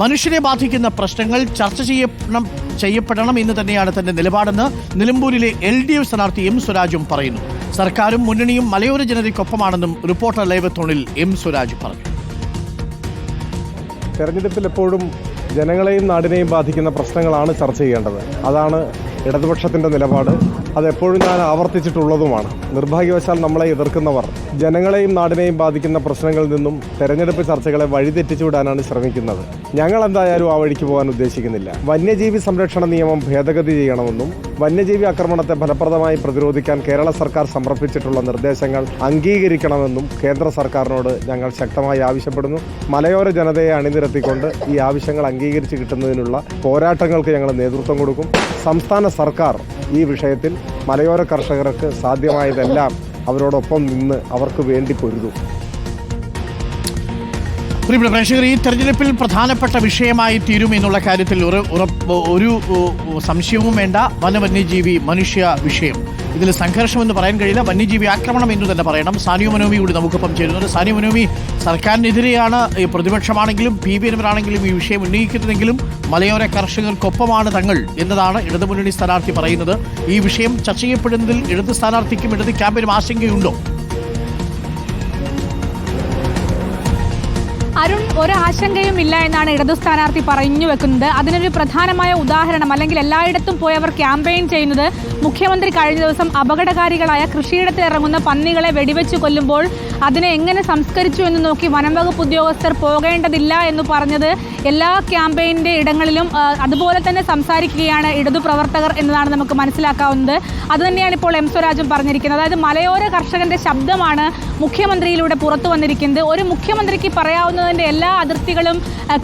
മനുഷ്യരെ ബാധിക്കുന്ന പ്രശ്നങ്ങൾ ചർച്ച ചെയ്യപ്പെടണം ചെയ്യപ്പെടണം എന്ന് തന്നെയാണ് തന്റെ നിലപാടെന്ന് നിലമ്പൂരിലെ എൽ ഡി എഫ് സ്ഥാനാർത്ഥി എം സ്വരാജും പറയുന്നു. സർക്കാരും മുന്നണിയും മലയോര ജനതയ്ക്കൊപ്പമാണെന്നും റിപ്പോർട്ടർ ലൈവത്തോണിൽ എം സ്വരാജ് പറഞ്ഞു. തെരഞ്ഞെടുപ്പിൽ എപ്പോഴും ജനങ്ങളെയും നാടിനെയും ബാധിക്കുന്ന പ്രശ്നങ്ങളാണ് ചർച്ച ചെയ്യേണ്ടത്. അതാണ് ഇടതുപക്ഷത്തിന്റെ നിലപാട് അതെപ്പോഴും ഞാൻ ആവർത്തിച്ചിട്ടുള്ളതുമാണ്. നിർഭാഗ്യവശാൽ നമ്മളെ എതിർക്കുന്നവർ ജനങ്ങളെയും നാടിനെയും ബാധിക്കുന്ന പ്രശ്നങ്ങളിൽ നിന്നും തെരഞ്ഞെടുപ്പ് ചർച്ചകളെ വഴിതെറ്റിച്ചുവിടാനാണ് ശ്രമിക്കുന്നത്. ഞങ്ങൾ എന്തായാലും ആ വഴിക്ക് പോകാൻ ഉദ്ദേശിക്കുന്നില്ല. വന്യജീവി സംരക്ഷണ നിയമം ഭേദഗതി ചെയ്യണമെന്നും വന്യജീവി ആക്രമണത്തെ ഫലപ്രദമായി പ്രതിരോധിക്കാൻ കേരള സർക്കാർ സമർപ്പിച്ചിട്ടുള്ള നിർദ്ദേശങ്ങൾ അംഗീകരിക്കണമെന്നും കേന്ദ്ര സർക്കാരിനോട് ഞങ്ങൾ ശക്തമായി ആവശ്യപ്പെടുന്നു. മലയോര ജനതയെ അണിനിരത്തിക്കൊണ്ട് ഈ ആവശ്യങ്ങൾ അംഗീകരിച്ച് കിട്ടുന്നതിനുള്ള പോരാട്ടങ്ങൾക്ക് ഞങ്ങൾ നേതൃത്വം കൊടുക്കും. സംസ്ഥാന സർക്കാർ ഈ വിഷയത്തിൽ മലയോര കർഷകർക്ക് സാധ്യമായതെല്ലാം അവരോടൊപ്പം നിന്ന് അവർക്ക് വേണ്ടി പൊരുതും. പ്രിയപ്പെട്ട പ്രേക്ഷകർ ഈ തെരഞ്ഞെടുപ്പിൽ പ്രധാനപ്പെട്ട വിഷയമായി തീരും എന്നുള്ള കാര്യത്തിൽ ഒരു സംശയവും വേണ്ട. വനവന്യജീവി മനുഷ്യ വിഷയം. ഇതിൽ സംഘർഷം എന്ന് പറയാൻ കഴിയില്ല. വന്യജീവി ആക്രമണം എന്ന് തന്നെ പറയണം. സാനിയോ മനോമി കൂടി നമുക്കൊപ്പം ചേരുന്നുണ്ട്. സാനിയോ മനോമി സർക്കാരിനെതിരെയാണ് പ്രതിപക്ഷമാണെങ്കിലും പി വി എൻവരാണെങ്കിലും ഈ വിഷയം ഉന്നയിക്കുന്നതെങ്കിലും മലയോര കർഷകർക്കൊപ്പമാണ് തങ്ങൾ എന്നതാണ് ഇടതുമുന്നണി സ്ഥാനാർത്ഥി പറയുന്നത്. ഈ വിഷയം ചർച്ച ചെയ്യപ്പെടുന്നതിൽ ഇടത് സ്ഥാനാർത്ഥിക്കും ഇടത് ക്യാമ്പിനും ആശങ്കയുണ്ടോ? ഒരു ആശങ്കയും ഇല്ല എന്നാണ് ഇടതു സ്ഥാനാർത്ഥി പറഞ്ഞു വെക്കുന്നത്. അതിനൊരു പ്രധാനമായ ഉദാഹരണം അല്ലെങ്കിൽ എല്ലായിടത്തും പോയി അവർ ക്യാമ്പയിൻ ചെയ്യുന്നത് മുഖ്യമന്ത്രി കഴിഞ്ഞ ദിവസം അപകടകാരികളായ കൃഷിയിടത്തിൽ ഇറങ്ങുന്ന പന്നികളെ വെടിവെച്ച് കൊല്ലുമ്പോൾ അതിനെ എങ്ങനെ സംസ്കരിച്ചു എന്ന് നോക്കി വനംവകുപ്പ് ഉദ്യോഗസ്ഥർ പോകേണ്ടതില്ല എന്ന് പറഞ്ഞത് എല്ലാ ക്യാമ്പയിന്റെ ഇടങ്ങളിലും അതുപോലെ തന്നെ സംസാരിക്കുകയാണ് ഇടതു പ്രവർത്തകർ എന്നതാണ് നമുക്ക് മനസ്സിലാക്കാവുന്നത്. അതുതന്നെയാണ് ഇപ്പോൾ എം സ്വരാജും പറഞ്ഞിരിക്കുന്നത്. അതായത് മലയോര കർഷകന്റെ ശബ്ദമാണ് മുഖ്യമന്ത്രിയിലൂടെ പുറത്തു വന്നിരിക്കുന്നത്. ഒരു മുഖ്യമന്ത്രിക്ക് പറയാവുന്നതിന്റെ എല്ലാ അതിർത്തികളും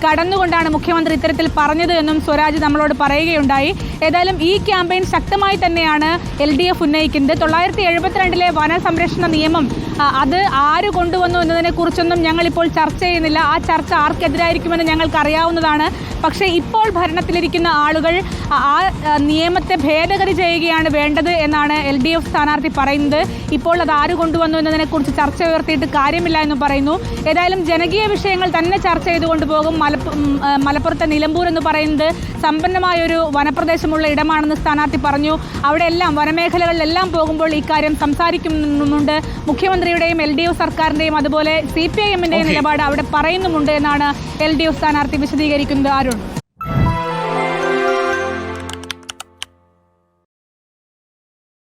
കടന്നുകൊണ്ടാണ് മുഖ്യമന്ത്രി ഇത്തരത്തിൽ പറഞ്ഞത് എന്നും സ്വരാജ് നമ്മളോട് പറയുകയുണ്ടായി. ഏതായാലും ഈ ക്യാമ്പയിൻ ശക്തമായി തന്നെയാണ് എൽ ഡി എഫ് ഉന്നയിക്കുന്നത്. തൊള്ളായിരത്തി എഴുപത്തിരണ്ടിലെ വനസംരക്ഷണ നിയമം അത് ആര് കൊണ്ടുവന്നു എന്നതിനെ കുറിച്ചൊന്നും ഞങ്ങളിപ്പോൾ ചർച്ച ചെയ്യുന്നില്ല. ആ ചർച്ച ആർക്കെതിരായിരിക്കുമെന്ന് ഞങ്ങൾക്ക് അറിയാവുന്നതാണ് പക്ഷേ ഇപ്പോൾ ഭരണത്തിലിരിക്കുന്ന ആളുകൾ ആ, നിയമത്തെ ഭേദഗതി ചെയ്യുകയാണ് വേണ്ടത് എന്നാണ് എൽ ഡി എഫ് സ്ഥാനാർത്ഥി പറയുന്നത്. ഇപ്പോൾ അത് ആര് കൊണ്ടുവന്നു എന്നതിനെക്കുറിച്ച് ചർച്ച ഉയർത്തിയിട്ട് കാര്യമില്ല എന്ന് പറയുന്നു. ഏതായാലും ജനകീയ വിഷയങ്ങൾ തന്നെ ചർച്ച ചെയ്തുകൊണ്ട് പോകും. മലപ്പു മലപ്പുറത്തെ നിലമ്പൂർ എന്ന് പറയുന്നത് സമ്പന്നമായ ഒരു വനപ്രദേശമുള്ള ഇടമാണെന്ന് സ്ഥാനാർത്ഥി പറഞ്ഞു. അവിടെ എല്ലാം വനമേഖലകളിലെല്ലാം പോകുമ്പോൾ ഇക്കാര്യം സംസാരിക്കുന്നുണ്ട് മുഖ്യമന്ത്രിയുടെയും എൽ ഡി എഫ് സർക്കാരിന്റെയും അതുപോലെ സി പി ഐ എമ്മിന്റെയും നിലപാട് അവിടെ പറയുന്നുമുണ്ട് എന്നാണ് എൽ ഡി എഫ് സ്ഥാനാർത്ഥി വിശദീകരിക്കുന്നത്. അരുൺ.